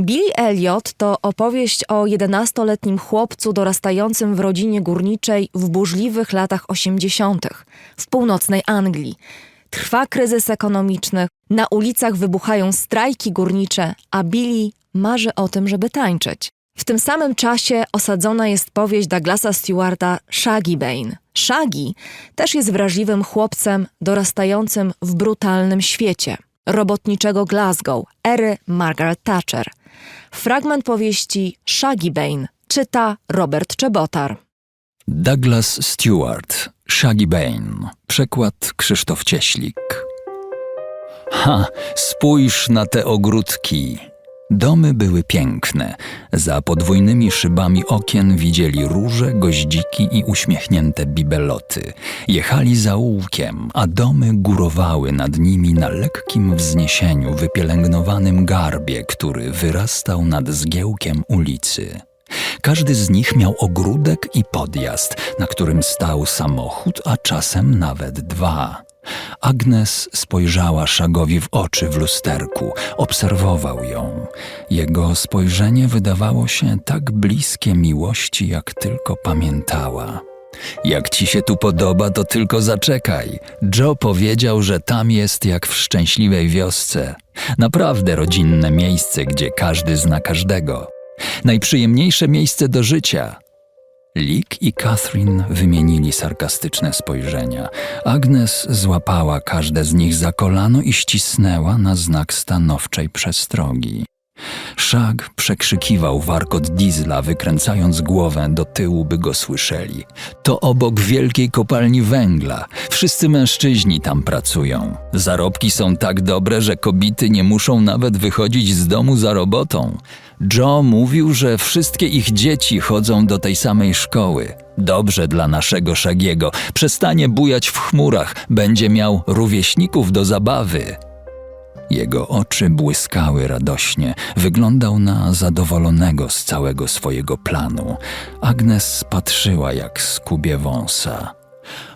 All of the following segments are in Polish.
Billy Elliot to opowieść o 11-letnim chłopcu dorastającym w rodzinie górniczej w burzliwych latach 80. w północnej Anglii. Trwa kryzys ekonomiczny, na ulicach wybuchają strajki górnicze, a Billy marzy o tym, żeby tańczyć. W tym samym czasie osadzona jest powieść Douglasa Stewarta Shaggy Bane. Shaggy też jest wrażliwym chłopcem dorastającym w brutalnym świecie robotniczego Glasgow, ery Margaret Thatcher. Fragment powieści Shaggy Bane czyta Robert Czebotar. Douglas Stewart, Shaggy Bane, przekład Krzysztof Cieślik. Ha, spójrz na te ogródki. Domy były piękne. Za podwójnymi szybami okien widzieli róże, goździki i uśmiechnięte bibeloty. Jechali zaułkiem, a domy górowały nad nimi na lekkim wzniesieniu wypielęgnowanym garbie, który wyrastał nad zgiełkiem ulicy. Każdy z nich miał ogródek i podjazd, na którym stał samochód, a czasem nawet dwa. Agnes spojrzała Szagowi w oczy w lusterku, obserwował ją. Jego spojrzenie wydawało się tak bliskie miłości, jak tylko pamiętała. Jak ci się tu podoba, to tylko zaczekaj. Joe powiedział, że tam jest jak w szczęśliwej wiosce. Naprawdę rodzinne miejsce, gdzie każdy zna każdego. Najprzyjemniejsze miejsce do życia. Lick i Catherine wymienili sarkastyczne spojrzenia. Agnes złapała każde z nich za kolano i ścisnęła na znak stanowczej przestrogi. Szag przekrzykiwał warkot diesla, wykręcając głowę do tyłu, by go słyszeli. To obok wielkiej kopalni węgla. Wszyscy mężczyźni tam pracują. Zarobki są tak dobre, że kobiety nie muszą nawet wychodzić z domu za robotą. Joe mówił, że wszystkie ich dzieci chodzą do tej samej szkoły. Dobrze dla naszego Szagiego. Przestanie bujać w chmurach, będzie miał rówieśników do zabawy. Jego oczy błyskały radośnie, wyglądał na zadowolonego z całego swojego planu. Agnes patrzyła jak skubie wąsa.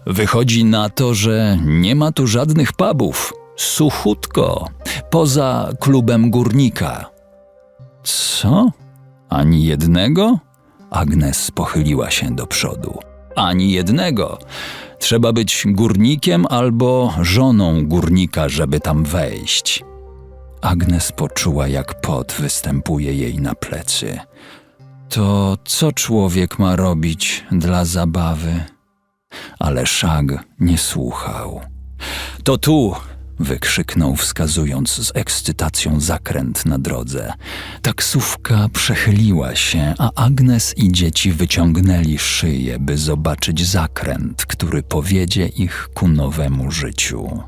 Wychodzi na to, że nie ma tu żadnych pubów. Suchutko, poza klubem górnika. Co? Ani jednego? Agnes pochyliła się do przodu. Ani jednego. Trzeba być górnikiem albo żoną górnika, żeby tam wejść. Agnes poczuła, jak pot występuje jej na plecy. To co człowiek ma robić dla zabawy? Ale Szag nie słuchał. To tu! Wykrzyknął, wskazując z ekscytacją zakręt na drodze. Taksówka przechyliła się, a Agnes i dzieci wyciągnęli szyję, by zobaczyć zakręt, który powiedzie ich ku nowemu życiu.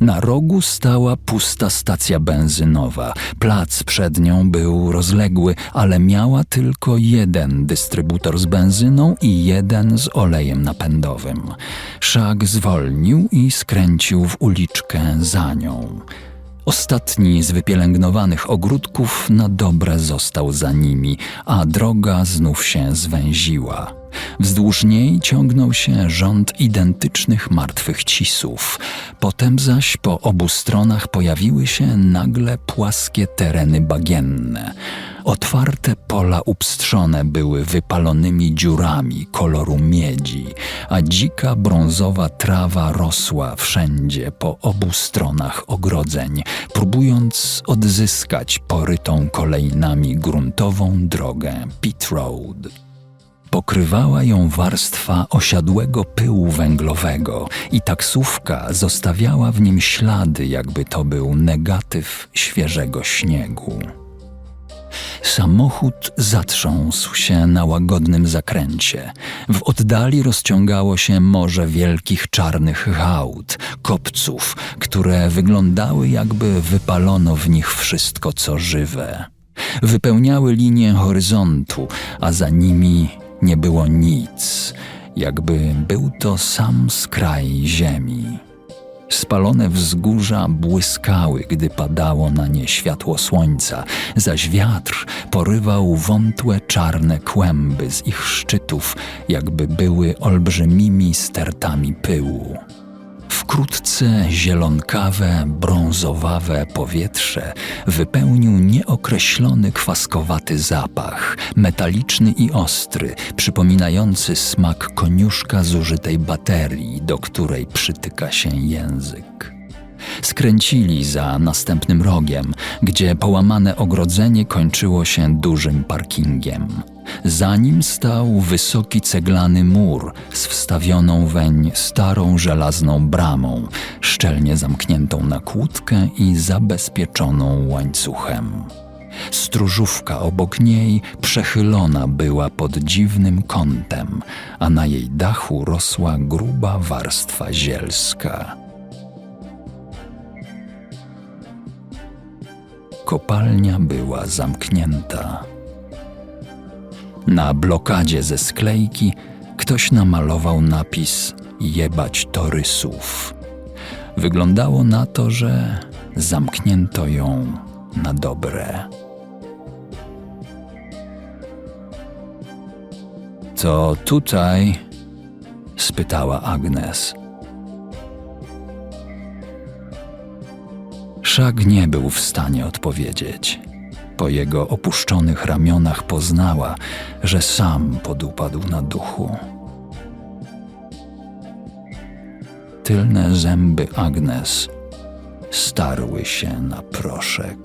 Na rogu stała pusta stacja benzynowa. Plac przed nią był rozległy, ale miała tylko jeden dystrybutor z benzyną i jeden z olejem napędowym. Szag zwolnił i skręcił w uliczkę za nią. Ostatni z wypielęgnowanych ogródków na dobre został za nimi, a droga znów się zwęziła. Wzdłuż niej ciągnął się rząd identycznych martwych cisów. Potem zaś po obu stronach pojawiły się nagle płaskie tereny bagienne. Otwarte pola upstrzone były wypalonymi dziurami koloru miedzi, a dzika brązowa trawa rosła wszędzie po obu stronach ogrodzeń, próbując odzyskać porytą kolejnami gruntową drogę Pit Road. Pokrywała ją warstwa osiadłego pyłu węglowego i taksówka zostawiała w nim ślady, jakby to był negatyw świeżego śniegu. Samochód zatrząsł się na łagodnym zakręcie. W oddali rozciągało się morze wielkich czarnych hałd, kopców, które wyglądały jakby wypalono w nich wszystko co żywe. Wypełniały linię horyzontu, a za nimi nie było nic, jakby był to sam skraj ziemi. Spalone wzgórza błyskały, gdy padało na nie światło słońca, zaś wiatr porywał wątłe czarne kłęby z ich szczytów, jakby były olbrzymimi stertami pyłu. Wkrótce zielonkawe, brązowawe powietrze wypełnił nieokreślony kwaskowaty zapach, metaliczny i ostry, przypominający smak koniuszka zużytej baterii, do której przytyka się język. Skręcili za następnym rogiem, gdzie połamane ogrodzenie kończyło się dużym parkingiem. Za nim stał wysoki ceglany mur z wstawioną weń starą żelazną bramą, szczelnie zamkniętą na kłódkę i zabezpieczoną łańcuchem. Stróżówka obok niej przechylona była pod dziwnym kątem, a na jej dachu rosła gruba warstwa zielska. Kopalnia była zamknięta. Na blokadzie ze sklejki ktoś namalował napis Jebać torysów. Wyglądało na to, że zamknięto ją na dobre. To tutaj? spytała Agnes. Szag nie był w stanie odpowiedzieć. Po jego opuszczonych ramionach poznała, że sam podupadł na duchu. Tylne zęby Agnes starły się na proszek.